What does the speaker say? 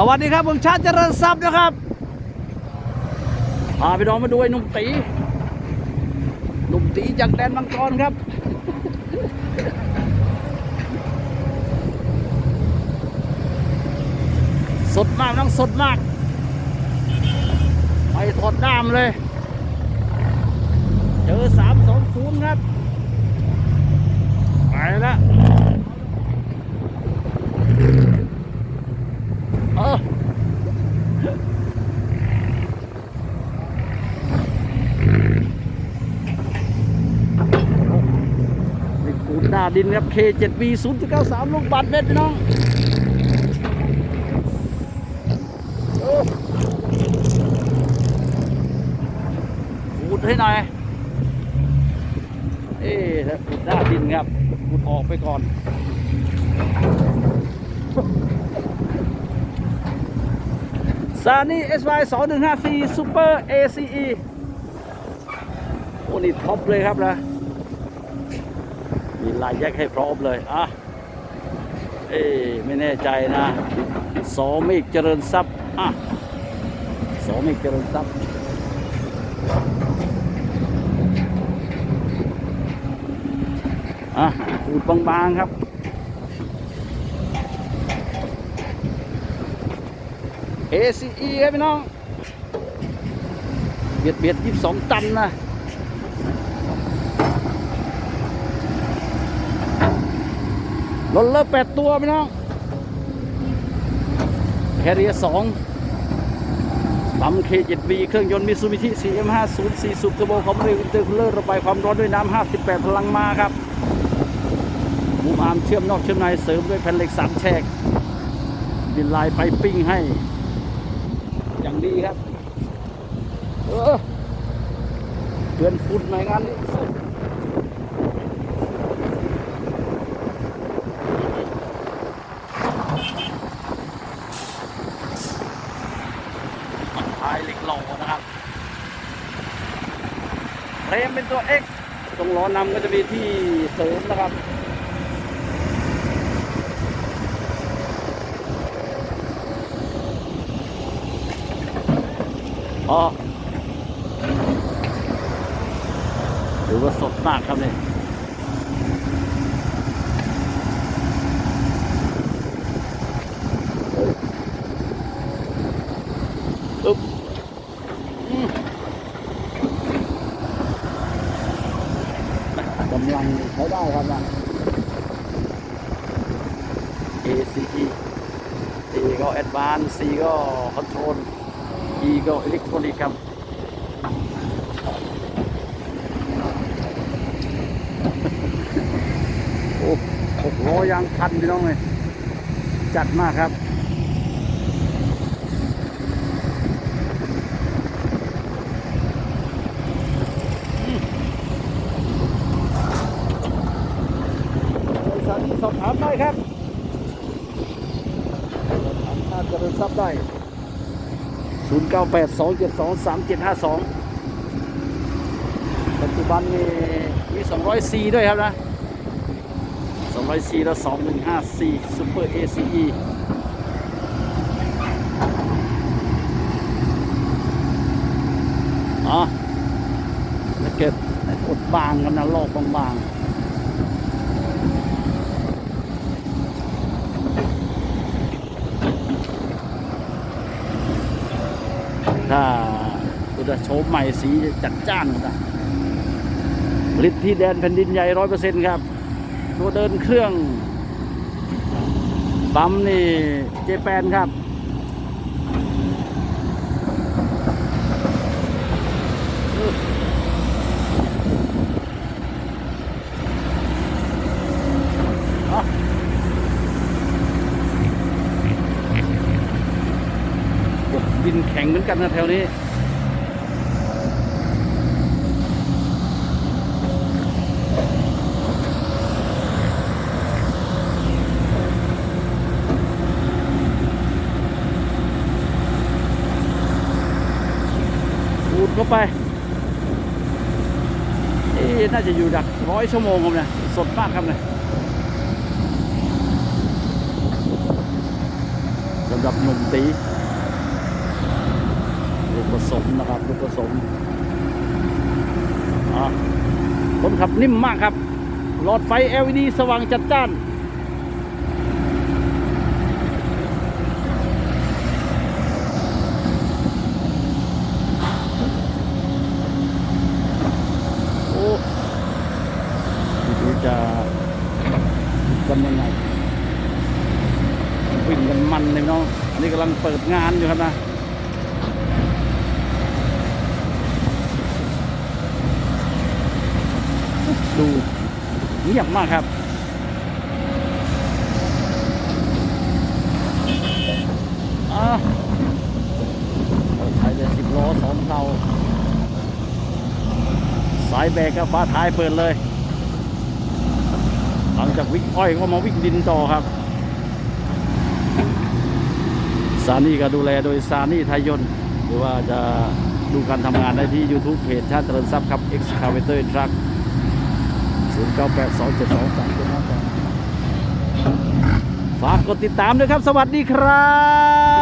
สวัสดีครับผมชาติเจริญทรัพย์นะครับพาพี่น้องมาดูไอ้หนุ่มตีหนุ่มตีจากแดนมังกรครับ สดมากน้องสดมากไปถอดด้ามเลย เจอสามสองศูนย์ครับ ไปแล้วเออ น้าดินครับ K7V 0.93 ลูกบัตรเม็ดพี่น้องเออกูดให้หน่อย เอ๊ะขุดหน้าดินครับขุดออกไปก่อนซานี่ SY 2154 Super ACE โอ้นี่ท็อปเลยครับนะ มีลายแยกให้พร้อมเลยอะเอ๊ะไม่แน่ใจนะสอมิกเจริญทรัพย์อะสอมิกเจริญทรัพย์อะขูดบางๆครับ ACE ครับพี่น้อง เบียดเบียดยี่สิบสองตันนะ รถเลิกแปดตัวพี่น้องแคเรียสองปั๊ม K7B เครื่องยนต์มิซูบิชิ CM504 สูบเทอร์โบคอมเรวินเตอร์คูลเลอร์ระบายความร้อนด้วยน้ำ 58 พลังมาครับมุมอาร์มเชื่อมนอกเชื่อมในเสริมด้วยแผ่นเหล็กสามแฉกดินลายไปปิ้งให้ อย่างดีครับ เออเพื่อนฝุ่นหน่อยงานนี้ท้ายเหล็กหล่อนะครับ เฟรมเป็นตัว X ตรงล้อนำก็จะมีที่เสริมนะครับอ๋อหรือว่าสดมากครับเนี่ยอึ๊บอืมกำลังใช้ ได้ครับนะ ACE A ก็ Advance C ก็ Control E ก็ Electronic ครับโอ้หกล้อยางคันพี่น้องเลยจัดมากครับ สถานีส อบถามได้ครับสอบถามถ้าจะเป็นทรัพย์ได้ 0 9 8 2 7 2 3 7 5 2 ปัจจุบันมีมี 200 4ด้วยครับนะ 200 4แล้ว 2154 Super ACE อ๋อแล้วเก็บอดบางกันนะลอกบางๆ ถ้า จะโฉมใหม่สีจัดจ้านหมดอะผลิตที่แดนแผ่นดินใหญ่ร้อยเปอร์เซ็นต์ครับ ตัวเดินเครื่องปั๊มนี่เจแปนครับดินแข็งเหมือนกันนะแถวนี้ อูดเข้า ไปน่าจะอยู่ดักร้อยชั่วโมงครับเนี่ยสดมากครับเนี่ยสำหรับหนุ่มตีลูกผสมนะครับลูกผสมคนขับนิ่มมากครับ หลอดไฟ LED สว่างจัดจ้าน โอ้ดูจะกันยังไง วิ่งกัน มันเลยเนาะอันนี้กำลังเปิดงานอยู่ครับนะดูเงียบมากครับอะใช้ได้สิบล้อสองเท่าสายแบกกับฟ้าท้ายเปิดเลย หลังจากวิ่งอ้อยก็มาวิ่งดินต่อครับ ซานี่ก็ดูแลโดยซานี่ไทยยนต์ หรือว่าจะดูการทำงานได้ที่ YouTube เพจชาติเจริญทรัพย์ครับ Excavator Truck 0 9 8 2 7 2 3 7 5ฝากกดติดตามด้วยครับ สวัสดีครับ